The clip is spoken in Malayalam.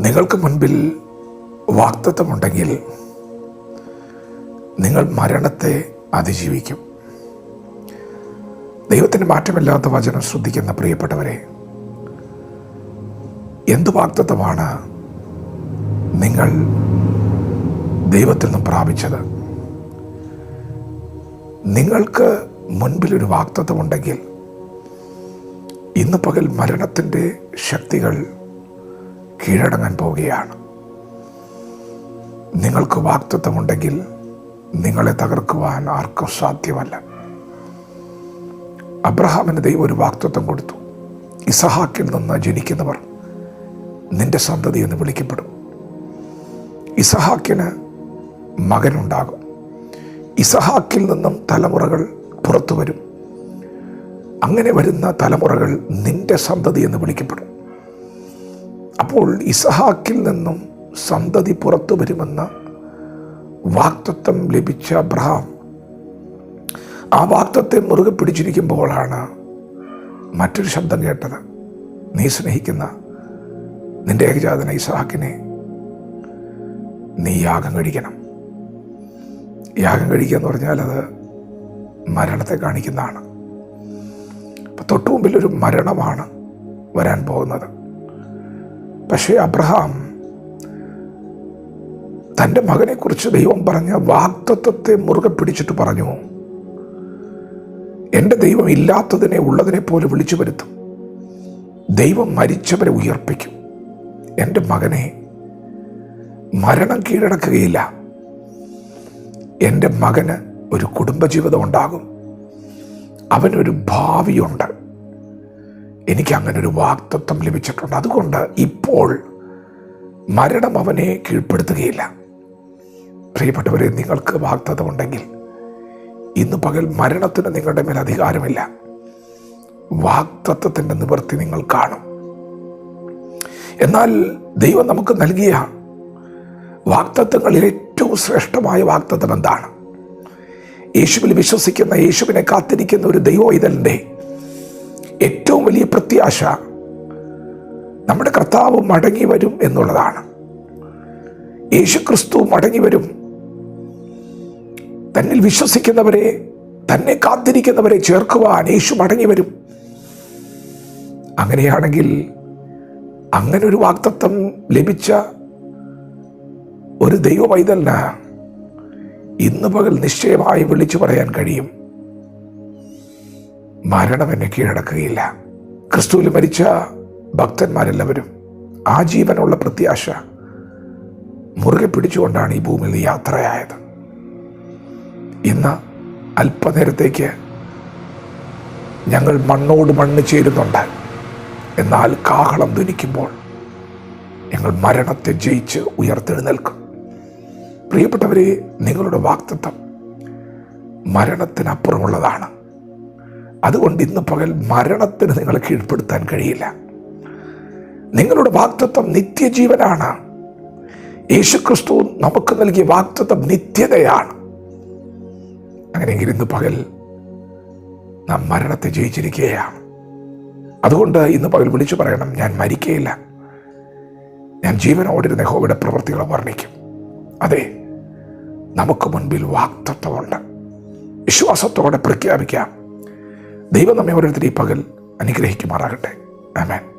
നിങ്ങൾക്ക് മുൻപിൽ വാക്തത്വമുണ്ടെങ്കിൽ നിങ്ങൾ മരണത്തെ അതിജീവിക്കും. ദൈവത്തിന് മാറ്റമില്ലാത്ത വചനം ശ്രദ്ധിക്കുന്ന പ്രിയപ്പെട്ടവരെ എന്തു വാക്തത്വമാണ് നിങ്ങൾ ദൈവത്തിൽ നിന്നും പ്രാപിച്ചത്? നിങ്ങൾക്ക് മുൻപിലൊരു വാക്തത്വമുണ്ടെങ്കിൽ ഇന്ന് പകൽ മരണത്തിന്റെ ശക്തികൾ കീഴടങ്ങാൻ പോവുകയാണ്. നിങ്ങൾക്ക് വാക്തത്വമുണ്ടെങ്കിൽ നിങ്ങളെ തകർക്കുവാൻ ആർക്കും സാധ്യമല്ല. അബ്രഹാമിന് ദൈവം ഒരു വാക്തത്വം കൊടുത്തു. ഇസഹാക്കിൽ നിന്ന് ജനിക്കുന്നവർ നിന്റെ സന്തതി എന്ന് വിളിക്കപ്പെടും. ഇസഹാക്കിന് മകനുണ്ടാകും. ഇസഹാക്കിൽ നിന്നും തലമുറകൾ പുറത്തു വരും. അങ്ങനെ വരുന്ന തലമുറകൾ നിന്റെ സന്തതി എന്ന് വിളിക്കപ്പെടും. അപ്പോൾ ഇസഹാക്കിൽ നിന്നും സന്തതി പുറത്തു വരുമെന്ന വാക്തത്വം ലഭിച്ച അബ്രഹാം ആ വാക്തത്തെ മുറുകെ പിടിച്ചിരിക്കുമ്പോഴാണ് മറ്റൊരു ശബ്ദം കേട്ടത്. നീ സ്നേഹിക്കുന്ന നിന്റെ ഏകജാതന ഇസഹാക്കിനെ നീ യാഗം കഴിക്കണം. യാഗം കഴിക്കുക എന്ന് പറഞ്ഞാൽ അത് മരണത്തെ കാണിക്കുന്നതാണ്. അപ്പം തൊട്ടു ഒരു മരണമാണ് വരാൻ പോകുന്നത്. പക്ഷേ അബ്രഹാം തന്റെ മകനെക്കുറിച്ച് ദൈവം പറഞ്ഞ വാക്തത്വത്തെ മുറുകെ പിടിച്ചിട്ട് പറഞ്ഞു എന്റെ ദൈവം ഇല്ലാത്തതിനെ ഉള്ളതിനെ പോലെ വിളിച്ചു വരുത്തും. ദൈവം മരിച്ചവരെ ഉയർപ്പിക്കും. എന്റെ മകനെ മരണം കീഴടക്കുകയില്ല. എന്റെ മകന് ഒരു കുടുംബജീവിതം ഉണ്ടാകും. അവനൊരു ഭാവിയുണ്ട്. എനിക്ക് അങ്ങനെ ഒരു വാക്തത്വം ലഭിച്ചിട്ടുണ്ട്. അതുകൊണ്ട് ഇപ്പോൾ മരണം അവനെ കീഴ്പ്പെടുത്തുകയില്ല. പ്രിയപ്പെട്ടവരെ നിങ്ങൾക്ക് വാക്തത്വമുണ്ടെങ്കിൽ ഇന്ന് പകൽ മരണത്തിന് നിങ്ങളുടെ മേൽ അധികാരമില്ല. വാക്തത്വത്തിന്റെ നിവൃത്തി നിങ്ങൾ കാണും. എന്നാൽ ദൈവം നമുക്ക് നൽകിയ വാക്തത്വങ്ങളിൽ ഏറ്റവും ശ്രേഷ്ഠമായ വാക്തത്വം എന്താണ്? യേശുവിൽ വിശ്വസിക്കുന്ന യേശുവിനെ കാത്തിരിക്കുന്ന ഒരു ദൈവവൈതലിന്റെ ഏറ്റവും വലിയ പ്രത്യാശ നമ്മുടെ കർത്താവ് മടങ്ങി വരും എന്നുള്ളതാണ്. യേശു ക്രിസ്തു മടങ്ങി വരും. തന്നിൽ വിശ്വസിക്കുന്നവരെ തന്നെ കാത്തിരിക്കുന്നവരെ ചേർക്കുവാൻ യേശു മടങ്ങി വരും. അങ്ങനെയാണെങ്കിൽ അങ്ങനൊരു വാക്തത്വം ലഭിച്ച ഒരു ദൈവ പൈതലിന് ഇന്ന് പകൽ നിശ്ചയമായി വിളിച്ചു പറയാൻ കഴിയും. മരണം എന്നെ കീഴടക്കുകയില്ല. ക്രിസ്തുവിൽ മരിച്ച ഭക്തന്മാരെല്ലാവരും ആ ജീവനുള്ള പ്രത്യാശ മുറുകെ പിടിച്ചുകൊണ്ടാണ് ഈ ഭൂമിയിൽ യാത്രയായത്. ഇന്ന് അല്പനേരത്തേക്ക് ഞങ്ങൾ മണ്ണോട് മണ്ണ് ചേരുന്നുണ്ട്. എന്നാൽ കാഹളം ധനിക്കുമ്പോൾ ഞങ്ങൾ മരണത്തെ ജയിച്ച് ഉയർത്തെഴുന്നേൽക്കും. പ്രിയപ്പെട്ടവരെ നിങ്ങളുടെ വാക്തത്വം മരണത്തിനപ്പുറമുള്ളതാണ്. അതുകൊണ്ട് ഇന്ന് പകൽ മരണത്തിന് നിങ്ങളെ കീഴ്പ്പെടുത്താൻ കഴിയില്ല. നിങ്ങളുടെ വാക്തത്വം നിത്യജീവനാണ്. യേശുക്രിസ്തു നമുക്ക് നൽകിയ വാക്തത്വം നിത്യതയാണ്. അങ്ങനെയെങ്കിൽ ഇന്ന് പകൽ നാം മരണത്തെ ജയിച്ചിരിക്കുകയാണ്. അതുകൊണ്ട് ഇന്ന് പകൽ വിളിച്ചു പറയണം ഞാൻ മരിക്കുകയില്ല ഞാൻ ജീവനോടിരുന്ന യഹോവയുടെ പ്രവൃത്തികളെ വർണിക്കും. അതെ നമുക്ക് മുൻപിൽ വാക്തത്വമുണ്ട് വിശ്വാസത്തോടെ പ്രഖ്യാപിക്കാം. ദൈവം നമ്മെ ഓരോരുത്തരും ഈ പകൽ അനുഗ്രഹിക്കുമാറാകട്ടെ. ആമേൻ.